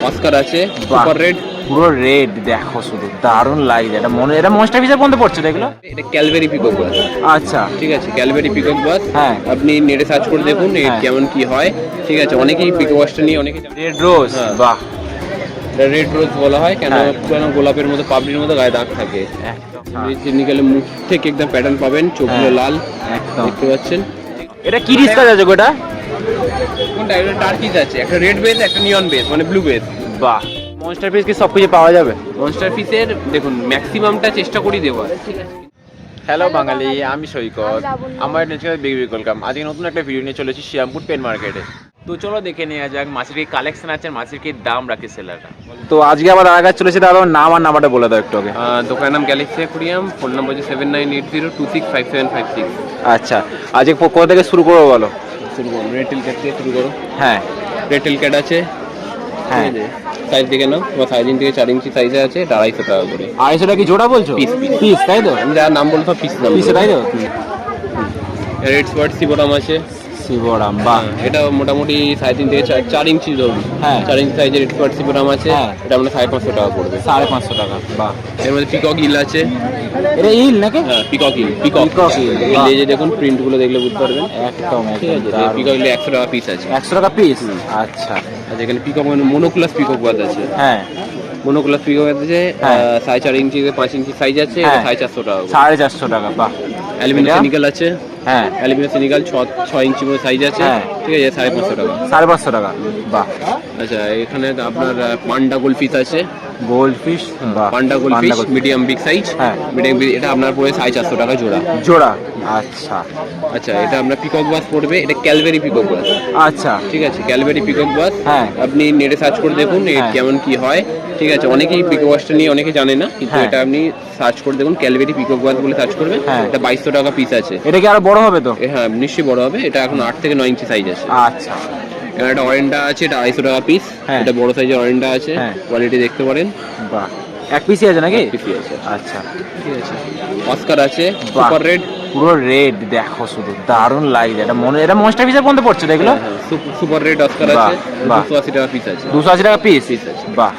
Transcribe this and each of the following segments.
Oscar আছে। Super red পুরো red দেখো শুধু দারুণ লাগছে এটা মনে এটা মনস্টার পিসের পর্যন্ত পড়ছে এগুলো এটা ক্যালবেরি পিকক বাস আচ্ছা ঠিক আছে ক্যালবেরি পিকক বাস হ্যাঁ। আপনি নেটে সার্চ করে দেখুন এর হ্যাঁ। কেমন কি হয় ঠিক আছে অনেকেই পিকক বাসটা নিয়ে অনেকে রেড রোজ হ্যাঁ। বাহ রেড রোজ বলা হয় কেন হ্যাঁ। পুরো গোলাপের মতো পাপড়ির মতো গায়ে দাগ থাকে একদম নিকালে মুখ থেকে একদম প্যাটার্ন পাবেন চোখগুলো হ্যাঁ। লাল একদম দেখতে পাচ্ছেন এটা কি ডিসকাস আছে গোটা কোনটা এটা টার্কিস আছে? একটা রেড বেস একটা নিয়ন বেস মানে ব্লু বেস বাহ। মনস্টার পিস কি সব কিছু পাওয়া যাবে? মনস্টার ফিসের দেখুন ম্যাক্সিমামটা চেষ্টা করি দেওয়ার। ঠিক আছে হ্যালো বাঙালি আমি সৈকত। আমার নেচার বিগ ওয়েলকাম আজকে নতুন একটা ভিডিও নিয়ে চলেছি শ্যামপুর পেন মার্কেটে তো চলো দেখে নেওয়া যাক মাছের কি কালেকশন আছে মাছের কি দাম রাখে সেলাররা তো আজকে আবার আগে চলেছে দাদা নাম আর নাম্বারটা বলে দাও একটু আগে। দোকানের নাম গ্যালাক্সি অ্যাকুরিয়াম ফোন নম্বর হচ্ছে seven nine eight zero two six five seven five six আচ্ছা আজকে কোথা থেকে শুরু করব বলো? শুরু করুন রেটেল ক্যাট থেকে শুরু করো। হ্যাঁ। রেটেল ক্যাট আছে। হ্যাঁ। সাইজ দেখে নাও। তোমার সাইজ থেকে চার ইঞ্চি সাইজে আছে এটা আড়াইশো টাকা করে। আড়াইশো টাকা কি জোড়া বলছো? পিস. পিস তাই তো? আমি যার নাম বলতো পিস নাম পিসে তাই তো? রেড স্পট সিবোরাম আছে। শিবরাম বাহ। হ্যাঁ, এটা মোটামুটি সাড়ে তিন থেকে চার- ইঞ্চি ধরুন হ্যাঁ। চার ইঞ্চি সাইজের রেড স্পট সিবোরাম আছে হ্যাঁ। এটা আমরা সাড়ে পাঁচশো টাকা পড়বে। সাড়ে পাঁচশো টাকা বাহ। এর মধ্যে পিকক ইল আছে। এটা ইল নাকি? হ্যাঁ peacock eel peacock Peacock eel, বাহ। লেজে দেখুন প্রিন্টগুলো দেখলে বুঝতে পারবেন। একদম ঠিক আছে পিকক ইলে একশো টাকা পিস আছে। একশো টাকা পিস আচ্ছা। আচ্ছা এখানে পিকক মানে মোনোক্লাস পিকক বাদ আছে। হ্যাঁ। মোনোক্লাস পিকক আছে হ্যাঁ। সাড়ে চার ইঞ্চি পাঁচ ইঞ্চি সাইজ আছে। সাড়ে চারশো টাকা। সাড়ে চারশো টাকা বাহ। অ্যালুমিনিয়াম আছে। হ্যাঁ। অ্যালুমিনিয়াম সিনিকাল ছ ছয় ইঞ্চি মতো সাইজ আছে। হ্যাঁ। ঠিক আছে সাড়ে পাঁচশো টাকা। সাড়ে পাঁচশো টাকা। বাহ। আচ্ছা এখানে আপনার পান্ডা গোল্ড পিস আছে। Gold fish panda gold panda fish goldfish। Medium big size হ্যাঁ। মিডিয়াম এটা আপনার পড়ে সাড়ে চারশো টাকা জোড়া। জোড়া। আচ্ছা। আচ্ছা এটা আপনার পিকক বাস পড়বে এটা ক্যালবেরি পিকক বাস আচ্ছা। ঠিক আছে ক্যালবেরি পিকক বাস হ্যাঁ। আপনি নেটে সার্চ করে দেখুন হ্যাঁ। কেমন কি হয়। ঠিক আছে অনেকেই পিকক বাসটা নিয়ে অনেকে জানে না কিন্তু হ্যাঁ। এটা আপনি সার্চ করে দেখুন ক্যালবেরি পিকক বাস বলে সার্চ করবেন। হ্যাঁ। এটা বাইশশো টাকা পিস আছে। এটা কি আরও বড় হবে তো? হ্যাঁ নিশ্চয়ই বড় হবে এটা এখন আট থেকে নয় ইঞ্চি সাইজ আছে। আচ্ছা। এখানে একটা অরেন্ডা আছে এটা আড়াইশো টাকা পিস হ্যাঁ। এটা বড় সাইজের অরেন্ডা আছে হ্যাঁ। কোয়ালিটি দেখতে পারেন। বাহ। এক পিসই আছে নাকি? পিসি আছে। আচ্ছা। ঠিক আছে। অস্কার আছে সুপার রেড পুরো রেড দেখো শুধু। দারুণ লাগছে। এটা মনে এটা মনস্টার পিসের পর্যন্ত পড়ছে এগুলো? সুপার রেড অস্কার আছে। দুশো আশি টাকা পিস আছে। দুশো আশি টাকা পিস পিস আছে। বাহ।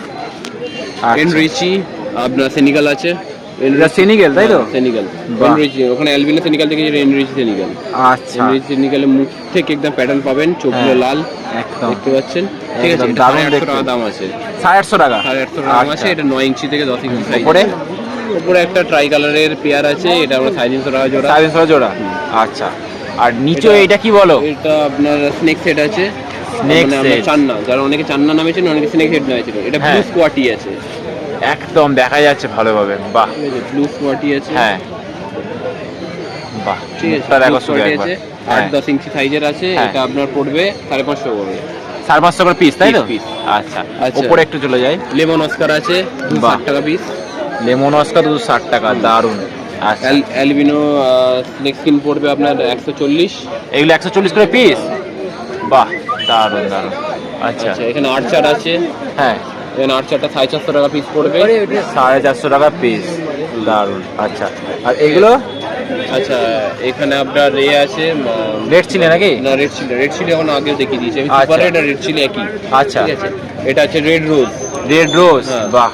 এনরিচি আপনার সেনিগাল আছে। এটা সেনিগেল তাই তো? সেনিগাল বাহ। এনরিচি ওখানে অ্যালবিনো সেনিগাল থেকে এনরিচি সেনিগাল আচ্ছা। এনরিচি সেনিগালের মুখ থেকে একদম প্যাটার্ন পাবেন চোখগুলো হ্যাঁ। লাল। একদম। দেখতে পাচ্ছেন? ঠিক আছে দারুণ। টাকা দাম আছে। সাড়ে আটশো টাকা? সাড়ে আটশো টাকা দাম আছে আচ্ছা। এটা নয় ইঞ্চি থেকে দশ ইঞ্চি উপরে উপরে একটা ট্রাই কালারের পেয়ার আছে এটা আমরা সাড়ে তিনশো টাকা জোড়া। সাড়ে তিনশো জোড়া? আচ্ছা। আর নিচে এটা- কি বলো? এটা আপনার স্নেক সেট আছে। Snake মানে set। চান্না। যারা অনেকে চান্না নামেছেন অনেকে স্নেক সেট নামেছিল। এটা ব্লু হ্যাঁ। স্কোয়াটি আছে। একদম দেখা যাচ্ছে ভালোভাবে বাহ। ব্লু স্কোয়াটি আছে। হ্যাঁ। বাহ ঠিক আছে blue শুধু আছে আট হ্যাঁ দশ ইঞ্চি সাইজের আছে হ্যাঁ। এটা আপনার পড়বে সাড়ে পাঁচশো করে। সাড়ে পাঁচশো করে পিস তাই তো? Piece। আচ্ছা আচ্ছা। উপরে একটু চলে যাই। লেমন অস্কার আছে দুশো। ষাট টাকা পিস লেমন অস্কার দুশো ষাট টাকা দারুণ আচ্ছা। অ্যালবিনো স্নেক স্কিন পড়বে আপনার একশো চল্লিশ। এগুলো একশো চল্লিশ করে পিস বাহ দারুণ দারুণ আচ্ছা। আচ্ছা এখানে আর্চার আছে। হ্যাঁ। এখানে আর্চারটা সাড়ে চারশো টাকা পিস পড়বে। সাড়ে চারশো টাকা পিস দারুণ আচ্ছা। আর এগুলো? আচ্ছা এখানে আপনার এ আছে রেট ছিল নাকি? না রেড চিলি রেড চিলি এখন আগেও দেখিয়ে দিয়েছি। আমি আচ্ছা। সুপার রেড আর রেড চিলি একই। আচ্ছা। ঠিক আছে? এটা আছে রেড রোজ রেড রোজ। বাহ।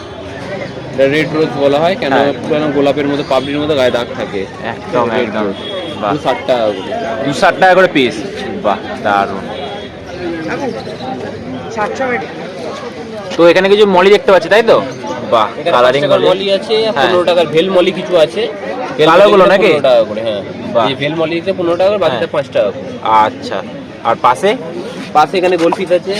রেড রোজ বলা হয় কেন হ্যাঁ। পুরো গোলাপের মতো পাপড়ির মতো গায়ে দাগ থাকে। একদম একদম। দু ষাট টাকা করে। দু ষাট টাকা করে পিস বাহ দারুণ তো এখানে কিছু মলি দেখতে পাচ্ছি তাই তো? বাহ কালারিং মলি। আছে হ্যাঁ। পনেরো টাকার ভেল মলি কিছু আছে। মলিটা নাকি? 15 টাকা করে হ্যাঁ। ভেল মলিতে পনেরো টাকা বাকিটা হ্যাঁ। পাঁচ টাকা আচ্ছা। আর পাশে? পাশে এখানে গোল পিস আছে।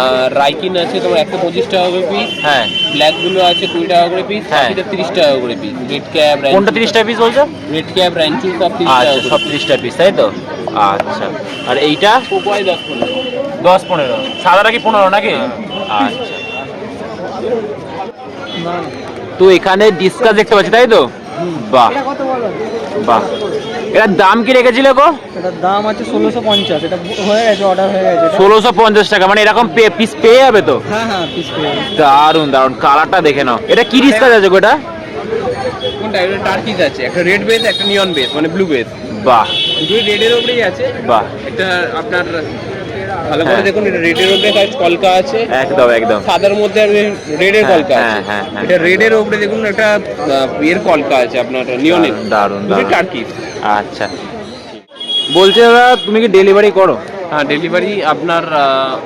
আর রাইকিন আছে তোমার একশো পঁচিশ টাকা করে পিস হ্যাঁ। ব্ল্যাকগুলো আছে কুড়ি টাকা করে পিস হ্যাঁ। তিরিশ টাকা করে পিস রেড ক্যাব কোনটা তিরিশ টাকা পিস বলছো? রেড ক্যাব র্যাঞ্চু সব তিরিশ টাকা সব তিরিশ টাকা পিস তাই তো? আচ্ছা। আর এইটা? কোকোয়াই দশ পনেরো। দশ পনেরো। সাদাটা কি পনেরো নাকি? আচ্ছা। তো এখানে ডিসকাস দেখতে পাচ্ছি তাই তো? বাহ। বাহ। এটার দাম কি রেখেছিলে গো? এটার দাম আছে ষোলোশো পঞ্চাশ। এটা হয়ে গেছে অর্ডার হয়ে গেছে। ষোলোশো পঞ্চাশ টাকা মানে এরকম পিস পেয়ে যাবে তো? হ্যাঁ হ্যাঁ পিস পেয়ে যাবে। দারুণ দারুণ কালারটা দেখে নাও। এটা কি ডিসকাস আছে গো এটা? কোনটা এটা আছে। একটা রেড বেস একটা নিয়ন বেস মানে ব্লু বেস বাহ। দুই রেডের উপরেই আছে। বাহ। একটা আপনার ভালো করে হ্যাঁ। দেখুন এটা রেডের উপরে কাজ কলকা আছে। একদম একদম। সাদার মধ্যে রেডের হ্যাঁ, কলকা হ্যাঁ, আছে। হ্যাঁ, হ্যাঁ। এটা রেডের উপরে দেখুন একটা আহ, এর কলকা আছে আপনার নিয়নের দারুণ দারুণ টার্কি আচ্ছা। বলছি দাদা তুমি কি ডেলিভারি করো? হ্যাঁ ডেলিভারি আপনার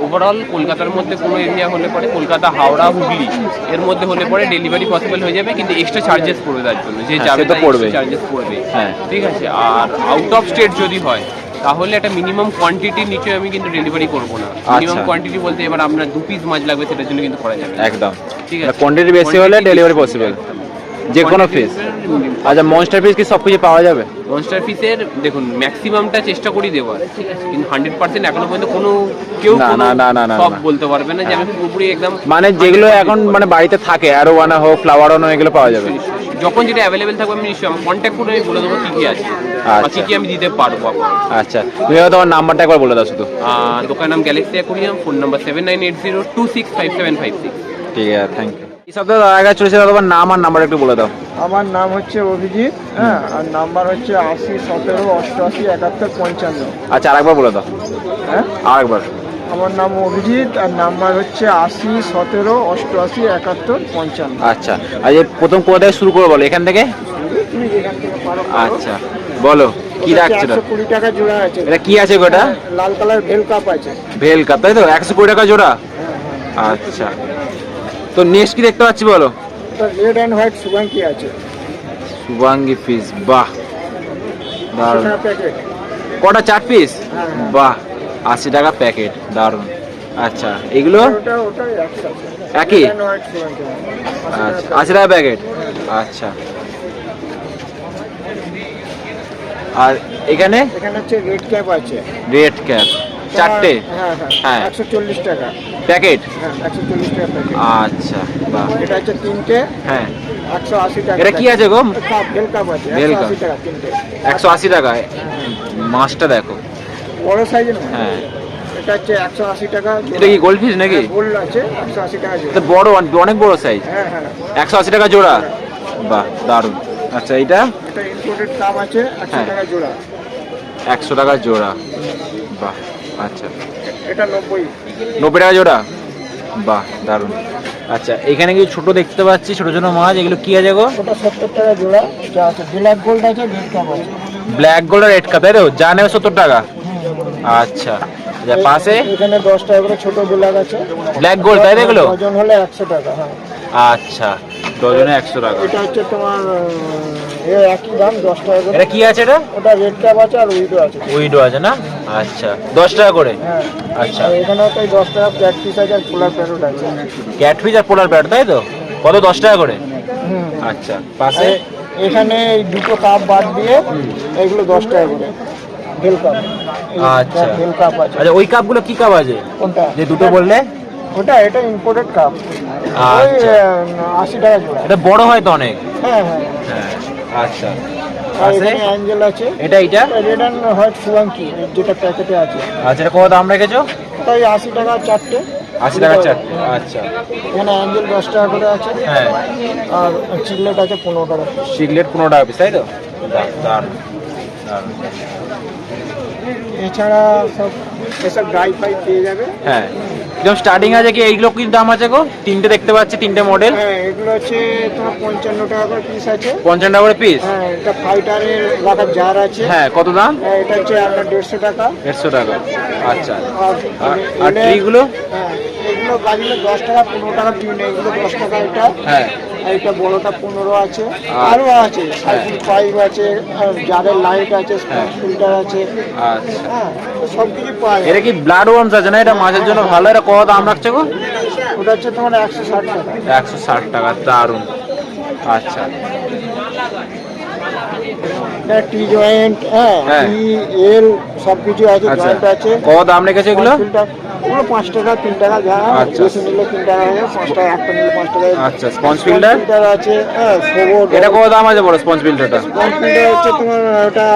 ওভারঅল কলকাতার মধ্যে কোনো এরিয়া হলে পরে কলকাতা হাওড়া হুগলি এর মধ্যে হলে পরে ডেলিভারি পসিবল হয়ে যাবে কিন্তু এক্সট্রা চার্জেস পড়বে তার জন্য। যে যাবে তো পড়বে। চার্জেস পড়বে। হ্যাঁ। ঠিক আছে? আর আউট অফ স্টেট যদি হয় তাহলে একটা মিনিমাম কোয়ান্টিটির নিচে আমি কিন্তু ডেলিভারি করব না। মিনিমাম আচ্ছা। কোয়ান্টিটি বলতে এবার আপনার দু পিস মাছ লাগবে সেটার জন্য কিন্তু করা যাবে একদম। ঠিক আছে? কোয়ান্টিটি বেশি হলে ডেলিভারি পসিবল যে কোনো ফিস আচ্ছা মনস্টার ফিস কি সব কিছু পাওয়া যাবে? মনস্টার ফিসের দেখুন ম্যাক্সিমামটা চেষ্টা করি দেওয়ার। ঠিক আছে কিন্তু হান্ড্রেড পার্সেন্ট এখনও পর্যন্ত কোনো কেউ না, না, না, না, না, সব বলতে পারবে না যে আমি পুরোপুরি একদম মানে যেগুলো এখন মানে বাড়িতে থাকে আরও ওয়ানা হোক ফ্লাওয়ার ওয়ানা এগুলো পাওয়া যাবে। যখন যেটা অ্যাভেলেবেল থাকবে আমি নিশ্চয়ই কন্ট্যাক্ট করে আমি বলে দেবো কী কী আছে আচ্ছা। কী কী আমি দিতে পারব। আচ্ছা। তুমি তোমার নাম্বারটা একবার বলে দাও শুধু। আর দোকান নাম galaxy aquarium phone number seven nine eight zero two six five seven five six ঠিক আছে থ্যাংক ইউ এই সপ্তাহে দাদা কাছে চলেছে তোমার নাম আর নাম্বার একটু বলে দাও। আমার নাম হচ্ছে অভিজিৎ হ্যাঁ আর নাম্বার হচ্ছে আশি সতেরো অষ্টআশি একাত্তর পঞ্চান্ন। আচ্ছা আরেকবার বলে দাও। হ্যাঁ? আরেকবার। আমার নাম অভিজিৎ আর নাম্বার হচ্ছে আশি সতেরো অষ্টআশি একাত্তর পঞ্চান্ন। আচ্ছা আর এই প্রথম কোথা থেকে শুরু করব বলো এখান থেকে? তুমি যেখান থেকে পারো আচ্ছা বলো কি রাখছো? একশো কুড়ি টাকা জোড়া আছে। এটা কি আছে গোটা? লাল কালার ভেল কাপ আছে। ভেল কাপ তাই তো? একশো কুড়ি টাকা জোড়া? আচ্ছা তো নেক্সট কি দেখতে পাচ্ছি বলো? রেড অ্যান্ড হোয়াইট সুগাঙ্কি আছে। শুভাঙ্গি ফিস বাহ দারুণ। কটা চার পিস হ্যাঁ। বাহ আশি টাকা প্যাকেট দারুণ। আচ্ছা এগুলো? একই আচ্ছা আশি টাকা প্যাকেট? আচ্ছা। আর এখানে? এখানে হচ্ছে রেড ক্যাপ আছে। রেড ক্যাপ চারটে? হ্যাঁ হ্যাঁ। হ্যাঁ। একশো চল্লিশ টাকা। প্যাকেট? হ্যাঁ একশো চল্লিশ টাকা প্যাকেট। আচ্ছা বাহ। এটা হচ্ছে তিনটে। হ্যাঁ। একশো আশি টাকা এটা কি আছে গো? কাপ ভেল কাপ আছে। ভেল একশো কাপ। আশি টাকা একশো আশি টাকায় মাছটা দেখো। বড় সাইজের হ্যাঁ। এটা হচ্ছে একশো আশি টাকা। এটা কি গোল্ড নাকি? গোল্ড আছে একশো আশি টাকা জোড়া। এটা বড় অনেক বড় সাইজ হ্যাঁ হ্যাঁ। একশো আশি টাকা জোড়া? বাহ দারুণ। আচ্ছা এটা ইম্পোর্টেড কাপ আছে একশো হ্যাঁ। টাকা জোড়া। একশো টাকা জোড়া। বাহ আচ্ছা। এটা নব্বই। নব্বই টাকা জোড়া? বাহ দারুণ। আচ্ছা এখানে কিছু ছোট দেখতে পাচ্ছি ছোট ছোট মাছ এগুলো কি আছে গো? ওটা সত্তর টাকা জোড়া ব্ল্যাক গোল্ড আছে রেড কাপ ব্ল্যাক গোল্ড আর রেড কাপ তাই তো? যা নেবে সত্তর টাকা। আচ্ছা। যা পাশে? এখানে দশ টাকা করে ছোট ব্ল্যাক আছে। ব্ল্যাক গোল্ড তাই তো এগুলো? ওজন হলে একশো টাকা হ্যাঁ। আচ্ছা ডজনে একশো টাকা। এটা হচ্ছে তোমার এ একই দাম দশ টাকা করে। এটা কি আছে এটা? ওটা রেড ক্যাপ আছে আর উইডো আছে। উইডো আছে না? আচ্ছা দশ টাকা করে? হ্যাঁ। আচ্ছা। এখানে তাই দশ টাকা প্র্যাকটিস আছে আর পোলার প্যারোট আছে। ক্যাটফিস আর পোলার প্যাড তাই তো? কত দশ টাকা করে? আচ্ছা পাশে? এখানে এই দুটো কাপ বাদ দিয়ে এগুলো দশ টাকা করে। ভেল কাপ আচ্ছা। ভেল কাপ আছে। আচ্ছা ওই কাপগুলো কি কাপ আছে? কোনটা? যে দুটো বললে? ওটা এটা ইম্পোর্টেড কাপ ওই আচ্ছা। আশি টাকা জোড়া। এটা বড় হয় তো অনেক? হ্যাঁ হ্যাঁ। হ্যাঁ আচ্ছা। আর অ্যাঞ্জেল আছে। এটা এইটা? রেড অ্যান্ড হোয়াইট সুয়াঙ্কি যেটা প্যাকেটে আছে। আচ্ছা এটা কত দাম রেখেছো? ওটাই আশি টাকা চারটে। আশি টাকা চারটে আচ্ছা। এখানে অ্যাঞ্জেল দশ টাকা করে আছে। হ্যাঁ। আর চিকলেট আছে পনেরো টাকা। সিগলেট পনেরো টাকা পিস তাই তো? দারুণ দারুণ। এছাড়া সব এসব ড্রাই ফ্রাই পেয়ে যাবে। হ্যাঁ। একদম স্টার্টিং আছে কি এইগুলো কি দাম আছে গো? তিনটে দেখতে পাচ্ছি তিনটে মডেল হ্যাঁ এগুলো হচ্ছে তোমার পঞ্চান্ন টাকা করে পিস আছে। পঞ্চান্ন টাকা করে পিস হ্যাঁ এটা ফাইটারের রাখার জার আছে। হ্যাঁ কত দাম? হ্যাঁ, এটা হচ্ছে আপনার দেড়শো টাকা। দেড়শো টাকা। আচ্ছা। আর ট্রিগুলো হ্যাঁ এগুলো বাজলে দশ টাকা পনেরো টাকা পিন এগুলো দশ টাকা এটা। হ্যাঁ। এটা বড়টা পনেরো আছে। আর- আরও আছে সাইকেল পাইপ আছে জারের লাইট আছে স্পঞ্জ ফিল্টার আছে। আচ্ছা। হ্যাঁ সব কিছু যায়। এটা কি ব্লাড ওয়ার্মস আছে না? এটা মাছের জন্য ভালো? এটা কত দাম রাখছে গো? ওটা হচ্ছে তোমার একশো ষাট টাকা। একশো ষাট টাকা দারুণ। আচ্ছা। টি জয়েন্ট হ্যাঁ হ্যাঁ। এল সব কিছু আছে আচ্ছা। জয়েন্ট আছে। কত দাম রেখেছে এগুলো? ওগুলো পাঁচ টাকা তিন টাকা যা আচ্ছা। বেশি নিলে তিন টাকা পাঁচ টাকা একটা নিলে পাঁচ টাকা আচ্ছা, স্পঞ্জ ফিল্টার? আছে হ্যাঁ এটা কত দাম আছে বড় স্পঞ্জ ফিল্টারটা স্পঞ্জ ফিল্টার হচ্ছে তোমার ওটা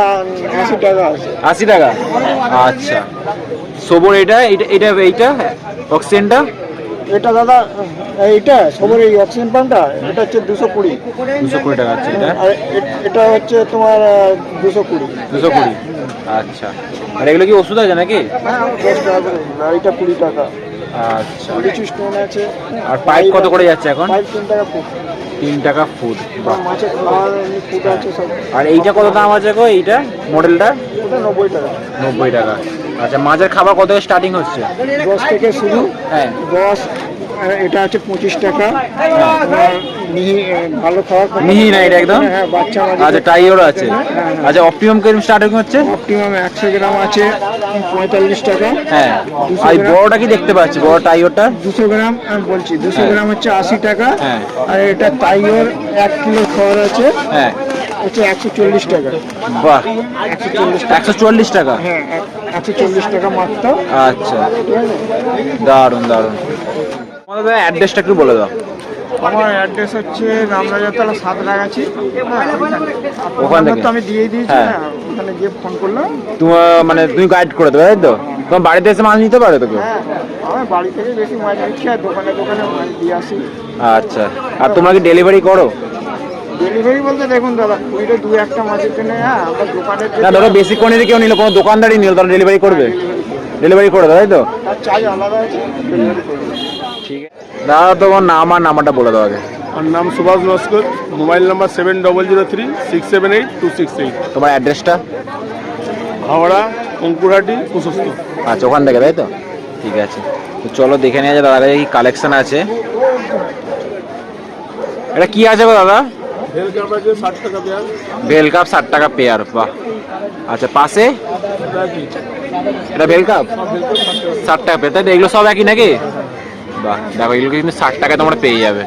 আশি টাকা আছে। আশি টাকা? আচ্ছা। সবর এটা এটা এটা এইটা অক্সিজেনটা? এটা দাদা এইটা সবর এই অক্সিজেন পাম্পটা এটা হচ্ছে দুশো কুড়ি। দুশো কুড়ি টাকা আছে এটা। আর এটা হচ্ছে তোমার দুশো কুড়ি। দুশো কুড়ি। আচ্ছা। আর এগুলো কি ওষুধ আছে নাকি? হ্যাঁ নাড়িটা কুড়ি টাকা। আচ্ছা। লিচু স্টোন আছে। আর পাইপ কত করে যাচ্ছে এখন? পাইপ তিন টাকা ফুট। তিন টাকা ফুট। মাছের খাওয়ার ফুট আছে সব। আর এইটা কত দাম আছে গো এইটা? মডেলটা? ওটা নব্বই টাকা। নব্বই টাকা। আচ্ছা মাছের খাবার কত স্টার্টিং হচ্ছে? দশ থেকে শুরু। হ্যাঁ। দশ এটা আছে পঁচিশ টাকা। মিহি ভালো মিহি না এটা একদম? হ্যাঁ বাচ্চা আচ্ছা টাইওর আছে। আচ্ছা অপটিমাম স্টার্টিং হচ্ছে? অপটিমাম একশো গ্রাম আছে পঁয়তাল্লিশ টাকা। হ্যাঁ। আর এই বড়টা কি দেখতে পাচ্ছি? বড় টাইওরটা দুশো গ্রাম আমি বলছি দুশো হ্যাঁ। গ্রাম হচ্ছে আশি টাকা। হ্যাঁ। আর এটা টাইগর এক কিলো খাওয়ার আছে। হ্যাঁ। হচ্ছে একশো চল্লিশ টাকা। বাহ। একশো চল্লিশ টাকা। হ্যাঁ একশো চল্লিশ টাকা মাত্র। আচ্ছা। ঠিক আছে দারুণ দারুণ অ্যাড্রেসটা একটু বলে দাও। আমার অ্যাড্রেস হচ্ছে রামরাজাতলা সাতরাগাছি হ্যাঁ ওখান থেকে? তো আমি দিয়ে দিয়েছি হ্যাঁ। হ্যাঁ ওখানে গিয়ে ফোন করলাম। তোমার মানে তুমি গাইড করে দেবে তাই তো? তোমার বাড়িতে এসে মাছ নিতে পারো তো কেউ আমার বাড়ি থেকে বেশি মাছ নিচ্ছি আর দোকানে দোকানে মাছ দিয়ে আসি। আচ্ছা। আর তোমরা কি ডেলিভারি করো? ডেলিভারি বলতে দেখুন দাদা কুড়িটা দু একটা মাছের জন্য আমরা দোকানের না ধরো বেশি কোয়ান্টিটি কেউ নিল কোনো দোকানদারই নিল তাহলে ডেলিভারি করবে। ডেলিভারি করে দেবে তাই তো? চার্জ আলাদা আছে ডেলিভারি করবে ঠিক আছে। দাদা তোমার নাম আর নাম্বারটা বলে দাও আগে। আমার নাম Subhash Naskar mobile number seven double zero three six seven eight two six eight. তোমার অ্যাড্রেসটা? হাওড়া অঙ্কুরহাটি প্রশস্ত আচ্ছা ওখান থেকে তাই তো? ঠিক আছে। তো চলো দেখে নিয়ে যাবে দাদা কি কালেকশন আছে। এটা কি আছে গো দাদা? ভেল কাপ ষাট টাকা পেয়ার বেল কাপ ষাট টাকা পেয়ার বাহ। আচ্ছা পাশে? এটা বেল কাপ? ষাট টাকা পেয়ার। তাই এগুলো সব একই নাকি? দেখো, এগুলো কিন্তু ষাট টাকা তোমরা পেয়ে যাবে।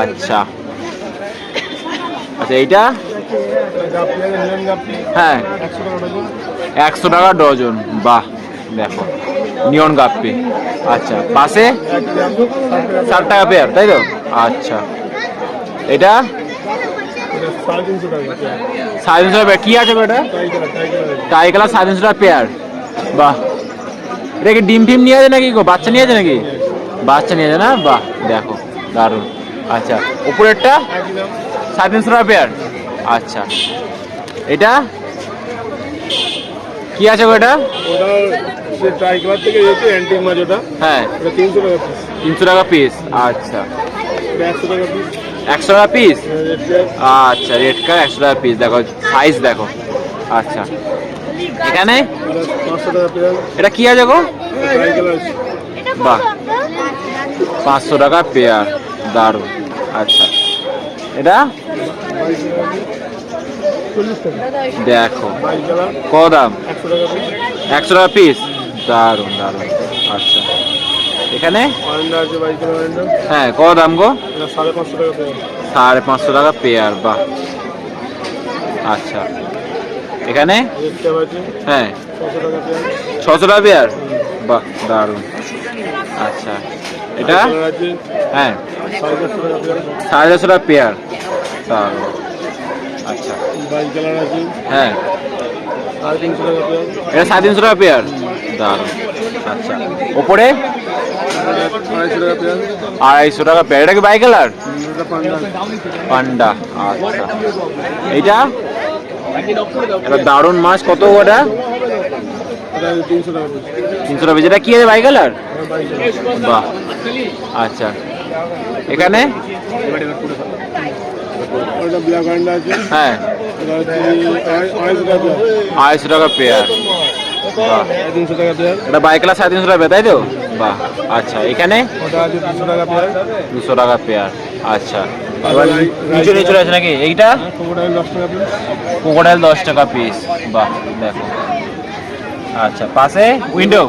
আচ্ছা। আচ্ছা এইটা? হ্যাঁ। একশো টাকা ডজন। বাহ, দেখো, নিয়ন গাপ্পি। আচ্ছা পাশে? ষাট টাকা পেয়ার, তাই তো? আচ্ছা। এটা? সাড়ে তিনশো টাকা, কী আছে গো এটা tie colour tie colour tie colour সাড়ে তিনশো টাকা পেয়ার। বাহ। এটা কি ডিম ফিম নিয়ে আছে নাকি গো? বাচ্চা নিয়ে আছে নাকি? বাচ্চা নিয়ে আছে না? বাহ দেখো দারুণ। আচ্ছা উপরেরটা? সাড়ে তিনশো টাকা পেয়ার আচ্ছা। এটা? কি আছে গো এটা? ওটা যে থেকে যেহেতু অ্যান্টিক মাছ ওটা। হ্যাঁ। তিনশো টাকা পিস তিনশো টাকা পিস আচ্ছা। একশো টাকা পিস একশো টাকা পিস আচ্ছা রেড কার একশো টাকা পিস দেখো সাইজ দেখো। আচ্ছা। এখানে? এটা এটা কি আছে গো? বাহ। পাঁচশো টাকা পেয়ার, দারুণ। আচ্ছা। এটা? দেখো কত দাম? একশো টাকা পিস দারুণ দারুণ। আচ্ছা। এখানে? হ্যাঁ কত দাম গো? সাড়ে পাঁচশো টাকা পেয়ার, বাহ। আচ্ছা। এখানে? হ্যাঁ। ছশো টাকা পেয়ার? বাহ, দারুণ। আচ্ছা। এটা? হ্যাঁ। সাড়ে চারশো টাকা পেয়ার আচ্ছা। হ্যাঁ। এটা সাড়ে তিনশো টাকা পেয়ার। দারুণ। আচ্ছা। ওপরে? আড়াইশো টাকা পেয়ার। এটা কি বাই কালার পান্ডা। আচ্ছা। এইটা? এটা দারুণ মাছ। কত ওটা? তিনশো টাকা তিনশো এটা কি আছে বাই কালার বাহ আচ্ছা। এখানে? হ্যাঁ। আড়াইশো টাকা পেয়ার এটা বাই কালার সাড়ে তিনশো টাকা তাই তো? বাহ আচ্ছা। এখানে? দুশো টাকা পেয়ার আচ্ছা। নিচে নিচে আছে নাকি? এইটা? কোকোডাইল দশ টাকা পিস বাহ, দেখো। আচ্ছা পাশে উইন্ডো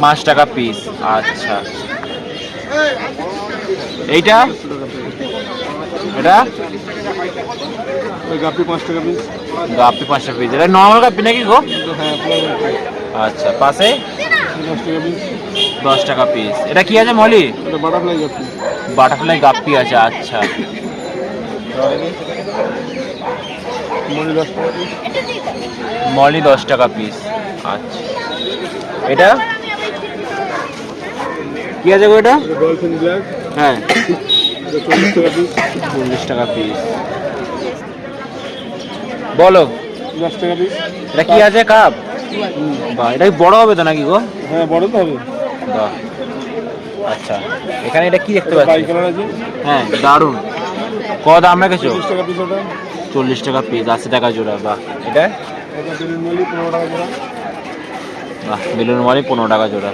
পাঁচ টাকা পিস আচ্ছা। এইটা? এটা? গাপি পাঁচ টাকা পিস গাপ্পি পাঁচ টাকা পিস এটা নর্মাল গাপ্পি নাকি গো? হ্যাঁ আচ্ছা পাশে? দশ টাকা পিস এটা কি আছে molly? Butterfly guppy butterfly guppy আছে আচ্ছা। মলি দশ টাকা পিস আচ্ছা। এটা? কি আছে গো এটা হ্যাঁ। চল্লিশ টাকা পিস চল্লিশ টাকা পিস বলো। দশ টাকা পিস এটা কি আছে কাপ? বাহ এটা কি বড় হবে তো নাকি গো? হ্যাঁ বড় তো হবে। বাহ। আচ্ছা এখানে এটা কি দেখতে পাচ্ছি? হ্যাঁ দারুণ। কত দাম রেখেছো? চল্লিশ টাকা পিস আশি টাকা জোড়া বাহ। এটা? ওটা বেলুন মলি পনেরো টাকা জোড়া।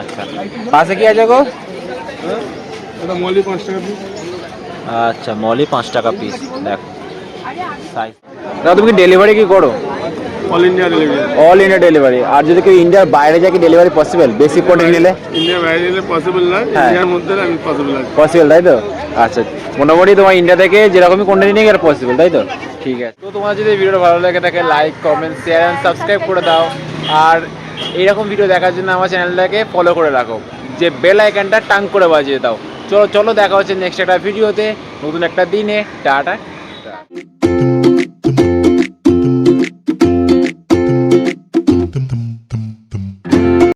আচ্ছা। পাশে কি আছে গো? মলি পাঁচ টাকা পিস আচ্ছা মলি পাঁচ টাকা পিস দেখো। সাইজ দাদা তুমি কি ডেলিভারি কি করো? All India delivery all India delivery আর যদি কেউ ইন্ডিয়ার বাইরে যায় কি ডেলিভারি পসিবল বেশি কোয়ান্টিটি নিলে? ইন্ডিয়া বাইরে গেলে পসিবল না হ্যাঁ। ইন্ডিয়ার মধ্যে আমি পসিবল আছে। পসিবল তাই তো? আচ্ছা মোটামুটি তোমার ইন্ডিয়া থেকে যেরকমই কোয়ান্টিটি নিয়ে গেলে পসিবল তাই তো? ঠিক আছে। তো তোমার যদি ভিডিওটা ভালো লাগে থাকে like comment share and subscribe করে দাও। আর এইরকম ভিডিও দেখার জন্য আমার চ্যানেলটাকে ফলো করে রাখো যে বেল আইকনটা টাং করে বাজিয়ে দাও চলো চলো দেখা হচ্ছে নেক্সট একটা ভিডিওতে নতুন একটা দিনে টাটা